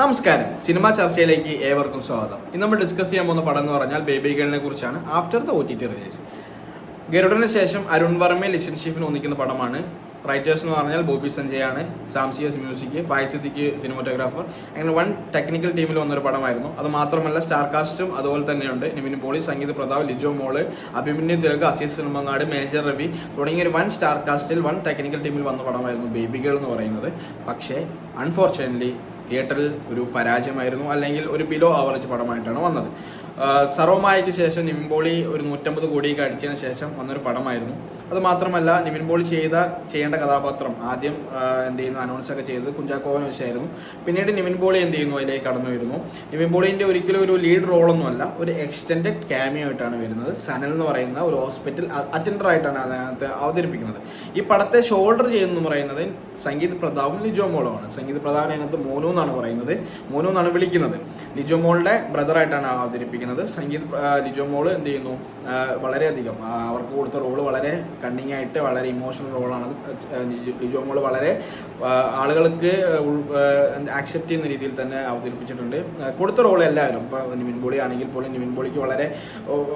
നമസ്കാരം. സിനിമാ ചർച്ചയിലേക്ക് ഏവർക്കും സ്വാഗതം. ഇന്ന് നമ്മൾ ഡിസ്കസ് ചെയ്യാൻ പോകുന്ന പടം എന്ന് പറഞ്ഞാൽ ബേബി ഗേളിനെ കുറിച്ചാണ് after the O T T release ഗരുഡന് ശേഷം അരുൺ വർമ്മയെ ലിഷൻ ഷീഫിന് ഒന്നിക്കുന്ന പടമാണ്. റൈറ്റേഴ്സ് എന്ന് പറഞ്ഞാൽ ബോബി സഞ്ജയ് ആണ് സാംസിയസ് മ്യൂസിക് ഫായ്സിദ്ദിക്ക് സിനിമാറ്റോഗ്രാഫർ അങ്ങനെ വൺ ടെക്നിക്കൽ ടീമിൽ വന്നൊരു പടമായിരുന്നു. അത് മാത്രമല്ല സ്റ്റാർ കാസ്റ്റും അതുപോലെ തന്നെയുണ്ട്. നിവിൻ പോളി സംഗീത പ്രതാപ് ലിജോ മോൾ അഭിമന്യു തിലക് അസീസ് സിനിമങ്ങാട് മേജർ രവി തുടങ്ങിയ ഒരു വൺ സ്റ്റാർ കാസ്റ്റിൽ വൺ ടെക്നിക്കൽ ടീമിൽ വന്ന പടമായിരുന്നു ബേബി ഗേൾ എന്ന് പറയുന്നത്. പക്ഷേ അൺഫോർച്ചുനേറ്റ്ലി തിയേറ്ററിൽ ഒരു പരാജയമായിരുന്നു അല്ലെങ്കിൽ ഒരു ബിലോ ആവറേജ് പടമായിട്ടാണ് വന്നത്. സർവമായയ്ക്ക് ശേഷം നിവിൻ പോളി ഒരു നൂറ്റമ്പത് കോടിയൊക്കെ അടിച്ചതിന് ശേഷം വന്നൊരു പടമായിരുന്നു. അത് മാത്രമല്ല നിവിൻ ചെയ്ത ചെയ്യേണ്ട കഥാപാത്രം ആദ്യം എന്ത് ചെയ്യുന്നു അനൗൺസ് ഒക്കെ ചെയ്തത് കുഞ്ചാക്കോവൻ വെച്ചായിരുന്നു. പിന്നീട് നിവിൻ പോളി എന്ത് ചെയ്യുന്നു അതിലേക്ക് കടന്നു വരുന്നു. നിവിൻ പോളിന്റെ ഒരിക്കലും ഒരു ലീഡ് റോളൊന്നുമല്ല ഒരു എക്സ്റ്റെൻഡഡ് ക്യാമിയോ ആയിട്ടാണ് വരുന്നത്. സനൽ എന്ന് പറയുന്ന ഒരു ഹോസ്പിറ്റൽ അറ്റൻഡർ ആയിട്ടാണ് അതിനകത്ത് അവതരിപ്പിക്കുന്നത്. ഈ പടത്തെ ഷോൾഡർ ചെയ്യുന്നു പറയുന്നത് സംഗീത് പ്രതാപും ലിജോ മോളുമാണ്. സംഗീത് പ്രതാവിനകത്ത് മോനു എന്നാണ് പറയുന്നത്. മോനു എന്നാണ് വിളിക്കുന്നത്. ലിജോ മോളുടെ ബ്രദറായിട്ടാണ് അവതരിപ്പിക്കുന്നത്. സംഗീത് പ്ര- ആ, ലിജോ മോൾ എന്ത് ചെയ്യുന്നു? വളരെയധികം. അവർക്ക് കൊടുത്ത റോൾ വളരെ കണ്ണിങ് ആയിട്ട് വളരെ ഇമോഷണൽ റോളാണ് ലിജോ മോൾ വളരെ ആളുകൾക്ക് ആക്സെപ്റ്റ് ചെയ്യുന്ന രീതിയിൽ തന്നെ അവതരിപ്പിച്ചിട്ടുണ്ട്. കൊടുത്ത റോൾ എല്ലാവരും. ഇപ്പോൾ നിവിൻ ആണെങ്കിൽ പോലും നിവിൻ പോളിക്ക് വളരെ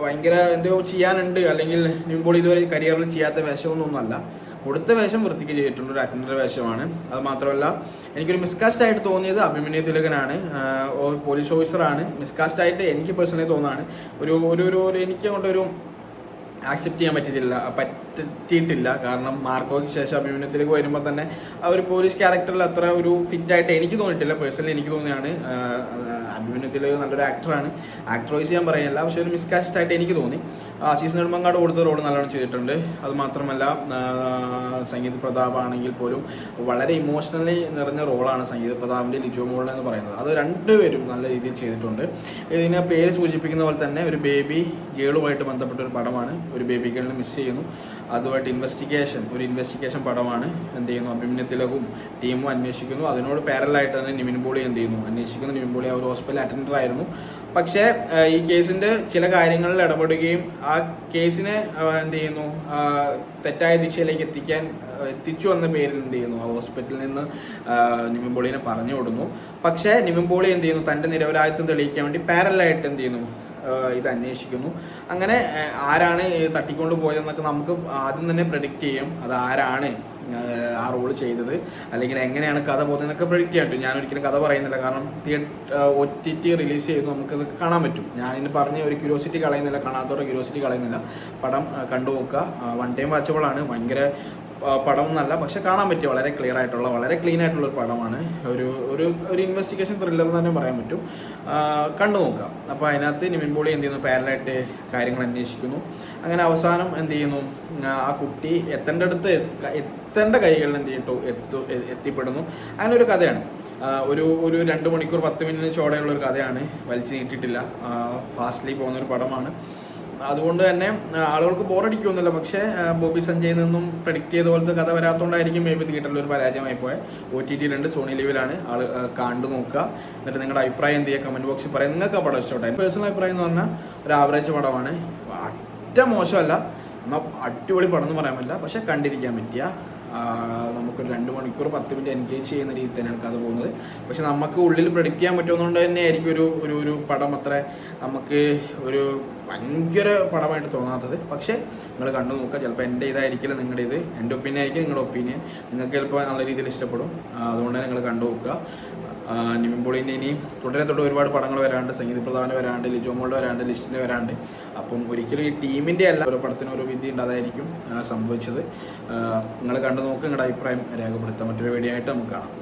ഭയങ്കര എന്തോ ചെയ്യാനുണ്ട്. അല്ലെങ്കിൽ നിവിൻ ഇതുവരെ കരിയറിൽ ചെയ്യാത്ത വേഷമൊന്നുമല്ല കൊടുത്ത വേഷം വൃത്തിക്ക് ചെയ്തിട്ടുണ്ട് ഒരു അറ്റൻഡർ വേഷമാണ്. അത് മാത്രമല്ല എനിക്കൊരു മിസ്കാസ്റ്റ് ആയിട്ട് തോന്നിയത് അഭിമന്യ തിലകനാണ്. പോലീസ് ഓഫീസറാണ് മിസ്കാസ്റ്റ് ആയിട്ട് എനിക്ക് പേഴ്സണലി തോന്നാണ്. ഒരു ഒരു ഒരു ഒരു എനിക്ക് അങ്ങോട്ടൊരു ആക്സെപ്റ്റ് ചെയ്യാൻ പറ്റിയിട്ടില്ല പറ്റിയിട്ടില്ല. കാരണം മാർക്കോയ്ക്ക് ശേഷം അഭിമന്യത്തിലേക്ക് വരുമ്പോൾ തന്നെ ആ ഒരു പോലീസ് ക്യാരക്ടറിൽ അത്ര ഒരു ഫിറ്റായിട്ട് എനിക്ക് തോന്നിയിട്ടില്ല. പേഴ്സണലി എനിക്ക് തോന്നിയാണ്. അഭിമന്യത്തിലേക്ക് നല്ലൊരു ആക്ടറാണ് ആക്ടർ വൈസ് ഞാൻ പറയില്ല പക്ഷെ ഒരു മിസ്കാസ്റ്റ് ആയിട്ട് എനിക്ക് തോന്നി. ആശീസ് നെടുമങ്ങാട് കൊടുത്ത റോഡ് നല്ലോണം ചെയ്തിട്ടുണ്ട്. അത് മാത്രമല്ല സംഗീത പ്രതാപ് ആണെങ്കിൽ പോലും വളരെ ഇമോഷണലി നിറഞ്ഞ റോളാണ് സംഗീത് പ്രതാപിന്റെ ലിജോ മോൾ എന്ന് പറയുന്നത്. അത് രണ്ടുപേരും നല്ല രീതിയിൽ ചെയ്തിട്ടുണ്ട്. ഇതിന് പേര് സൂചിപ്പിക്കുന്ന പോലെ തന്നെ ഒരു ബേബി ഗേളുമായിട്ട് ബന്ധപ്പെട്ട ഒരു പടമാണ്. ഒരു ബേബി ഗേളിനെ മിസ് ചെയ്യുന്നു. അതുമായിട്ട് ഇൻവെസ്റ്റിഗേഷൻ ഒരു ഇൻവെസ്റ്റിഗേഷൻ പടമാണ്. എന്ത് ചെയ്യുന്നു? അഭിമന്യ തിലകും ടീമും അന്വേഷിക്കുന്നു. അതിനോട് പാരലായിട്ട് തന്നെ നിമിൻ പോളി എന്ത് ചെയ്യുന്നു? അന്വേഷിക്കുന്നു. നിമിൻ പോളി ആ ഒരു ഹോസ്പിറ്റൽ അറ്റൻഡർ ആയിരുന്നു. പക്ഷേ ഈ കേസിന്റെ ചില കാര്യങ്ങളിൽ ഇടപെടുകയും കേസിനെ ആ, എന്ത് ചെയ്യുന്നു? തെറ്റായ ദിശയിലേക്ക് എത്തിക്കാൻ എത്തിച്ചു എന്ന പേരിൽ എന്ത് ചെയ്യുന്നു? ആ ഹോസ്പിറ്റലിൽ നിന്ന് നിമിംപോളിനെ പറഞ്ഞു വിടുന്നു. പക്ഷേ നിമിംപോളി പോളി എന്ത് ചെയ്യുന്നു? തന്റെ നിരപരാധിത്വം തെളിയിക്കാൻ വേണ്ടി പാരലായിട്ട് എന്ത് ചെയ്യുന്നു? ഇത് അന്വേഷിക്കുന്നു. അങ്ങനെ ആരാണ് തട്ടിക്കൊണ്ട് പോയതെന്നൊക്കെ നമുക്ക് ആദ്യം തന്നെ പ്രഡിക്റ്റ് ചെയ്യാം. അത് ആരാണ് ആ, റോൾ ചെയ്തത്? അല്ലെങ്കിൽ എങ്ങനെയാണ് കഥ പോകുന്നതെന്നൊക്കെ പ്രഡിക്റ്റ് ചെയ്യാൻ പറ്റും. ഞാൻ ഒരിക്കലും കഥ പറയുന്നില്ല. കാരണം theatre O T T release ചെയ്ത് നമുക്കത് കാണാൻ പറ്റും. ഞാൻ ഇന്ന് പറഞ്ഞ ഒരു ക്യൂരിയോസിറ്റി കളയുന്നില്ല. കാണാത്തവരുടെ ക്യൂരിയോസിറ്റി കളയുന്നില്ല. പടം കണ്ടു നോക്കുക വൺ ടൈം വാച്ചബിളാണ് ഭയങ്കര പടം എന്നല്ല പക്ഷെ കാണാൻ പറ്റിയ വളരെ ക്ലിയർ ആയിട്ടുള്ള വളരെ ക്ലീൻ ആയിട്ടുള്ള ഒരു പടമാണ്. ഒരു ഒരു ഒരു ഇൻവെസ്റ്റിഗേഷൻ ത്രില്ലർ എന്ന് തന്നെ പറയാൻ പറ്റും. കണ്ടു നോക്കാം അപ്പോൾ അതിനകത്ത് നിമിൻ പോളി എന്ത് ചെയ്യുന്നു? പാരലായിട്ട് കാര്യങ്ങൾ അന്വേഷിക്കുന്നു. അങ്ങനെ അവസാനം എന്ത് ചെയ്യുന്നു? ആ, കുട്ടി എത്തേണ്ട അടുത്ത് എത്ത- എത്തേണ്ട കൈകളിൽ എന്ത് ചെയ്യട്ടു എത്തു എത്തിപ്പെടുന്നു. അങ്ങനെ ഒരു കഥയാണ്. ഒരു ഒരു രണ്ട് മണിക്കൂർ പത്ത് മിനിറ്റ് ചോടെയുള്ള ഒരു കഥയാണ്. വലിച്ചു നീട്ടിയിട്ടില്ല. ഫാസ്റ്റ്ലി പോകുന്ന ഒരു പടമാണ്. അതുകൊണ്ട് തന്നെ ആളുകൾക്ക് ബോറടിക്കൊന്നുമില്ല പക്ഷേ ബോബി സഞ്ജയിൽ നിന്നും പ്രഡിക്റ്റ് ചെയ്ത പോലത്തെ കഥ വരാത്തതുകൊണ്ടായിരിക്കും മേ ബി തിയേറ്ററിൽ ഒരു പരാജയമായി പോയത് ഒ ടി ടിയിലുണ്ട് സോണി ലിവിലാണ്. ആൾ കണ്ടു നോക്കുക. എന്നിട്ട് നിങ്ങളുടെ അഭിപ്രായം എന്ത് ചെയ്യുക? കമന്റ് ബോക്സിൽ പറയാം. നിങ്ങൾക്ക് ആ പടം ഇഷ്ടപ്പെട്ടായി പേഴ്സണൽ അഭിപ്രായം എന്ന് പറഞ്ഞാൽ ഒരു ആവറേജ് പടമാണ്. അറ്റ മോശമല്ല. എന്നാൽ അടിപൊളി പടം എന്ന് പറയാൻ പറ്റില്ല. പക്ഷെ കണ്ടിരിക്കാൻ പറ്റിയ നമുക്കൊരു രണ്ട് മണിക്കൂർ പത്ത് മിനിറ്റ് എൻഗേജ് ചെയ്യുന്ന രീതിയിൽ തന്നെയാണ് കഥ പോകുന്നത്. പക്ഷെ നമുക്ക് ഉള്ളിൽ പ്രഡിക്റ്റ് ചെയ്യാൻ പറ്റുന്നതുകൊണ്ട് തന്നെ ആയിരിക്കും ഒരു ഒരു ഒരു പടം അത്ര നമുക്ക് ഒരു ഭയങ്കര പടമായിട്ട് തോന്നാത്തത്. പക്ഷേ നിങ്ങൾ കണ്ടു നോക്കുക ചിലപ്പോൾ എന്റെ ഇതായിരിക്കില്ല നിങ്ങളുടെ ഇത്. എന്റെ ഒപ്പീനിയൻ ആയിരിക്കും നിങ്ങളുടെ ഒപ്പീനിയൻ. നിങ്ങൾക്ക് ചിലപ്പോൾ നല്ല രീതിയിൽ ഇഷ്ടപ്പെടും. അതുകൊണ്ട് തന്നെ നിങ്ങൾ കണ്ടു നോക്കുക. നിവിൻ ഇനി തുടരെ തൊട്ട് ഒരുപാട് പടങ്ങൾ വരാണ്ട് സംഗീത പ്രധാന വരാണ്ട് ലിജോ മോളുടെ വരാണ്ട് ലിസ്റ്റിന്റെ വരാണ്ട്. അപ്പം ഒരിക്കലും ഈ ടീമിന്റെ അല്ല ഓരോ പടത്തിന് ഓരോ വിധി ഉണ്ട് അതായിരിക്കും സംഭവിച്ചത്. നിങ്ങൾ കണ്ടു നോക്കുക നിങ്ങളുടെ അഭിപ്രായം രേഖപ്പെടുത്താം. മറ്റൊരു വീഡിയോ ആയിട്ട് നമുക്ക് കാണാം.